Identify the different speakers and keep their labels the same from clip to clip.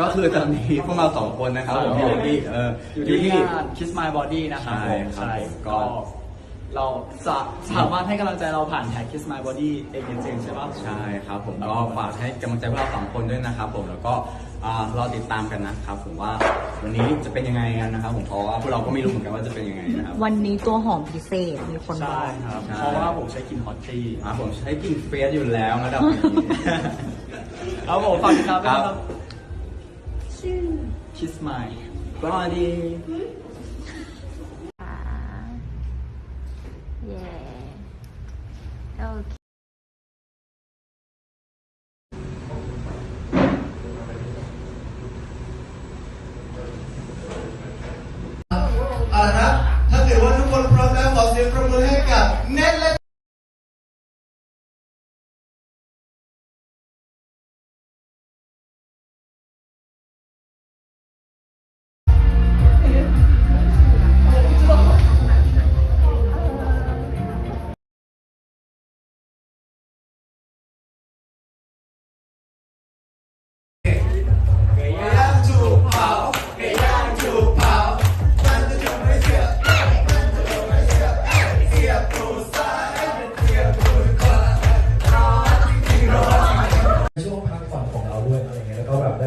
Speaker 1: ก็คือตอนนี้พวกเราสองคนนะครับผมอยู่ที่เออ
Speaker 2: อยู่
Speaker 1: อยู่
Speaker 2: ที่
Speaker 1: ที่
Speaker 2: งาน Kiss My Body นะครับ
Speaker 1: ใช่
Speaker 2: ผม
Speaker 1: ครับ
Speaker 2: ใช่
Speaker 1: ผมก็
Speaker 2: ก็เราจะสามารถให้กำลังใจเราผ่านแท็ก Kiss My Body เองจริงๆใช่ปะ
Speaker 1: ใช่ครับผมก็ฝากให้กำลังใจพวกเราสองคนด้วยนะครับผมแล้วก็อ่ารอติดตามกันนะครับผมว่าวันนี้จะเป็นยังไงกันนะครับผมเพราะว่าพวกเราก็ไม่รู้เหมือนกันว่าจะเป็นยังไงนะครับ
Speaker 3: วันนี้ตัวหอมพิเศษมีคนบ
Speaker 2: ใช่
Speaker 3: อก
Speaker 2: ครับ
Speaker 1: ใช่
Speaker 2: เพราะว่าผมใช้กลิ่นฮอตตี้
Speaker 1: อ่าผมใช้กลิ่นเฟสอยู่แล้วระดับนี้
Speaker 2: เอาผมฝากติดตามด้วยนะค
Speaker 1: ครั
Speaker 2: รับบ Kiss My
Speaker 1: บอดี
Speaker 3: เย้โอเค
Speaker 4: เอาละครับถ้าเกิดว่าทุกคนพร้อมแล้วขอเสียงปรบมือให้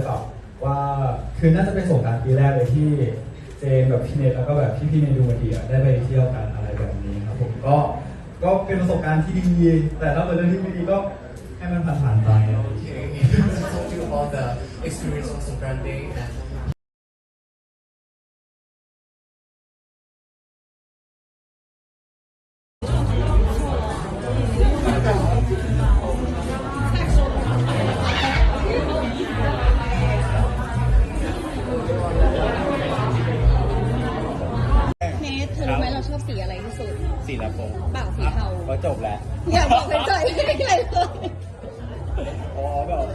Speaker 4: แบบว่า
Speaker 5: คือน่าจะเป็นสงกรารปีแรกเลยที่เจนแบบพี่เนทแล้วก็แบบพี่พี่ๆในดูมาดีอะได้ไปเที่ยวกันอะไรแบบนี้ครับผมก็ก็เป็นประสบการณ์ที่ดี แต่ถ้าเป็นเรื่องที่ไม่ดีก็ให้มันผ่านๆไปอะไรอย่างเงี้ย
Speaker 4: Okay, I told you about the experience on Songkran Day and
Speaker 3: อรู้ไหมเราชอบสีอะไรที่สุด
Speaker 1: สีละโปง
Speaker 3: เปล่าสีเทา
Speaker 1: ก็จบแล้ว
Speaker 3: อย่าบอกเฉยๆไม่ได้เลย
Speaker 1: อ๋อแบบ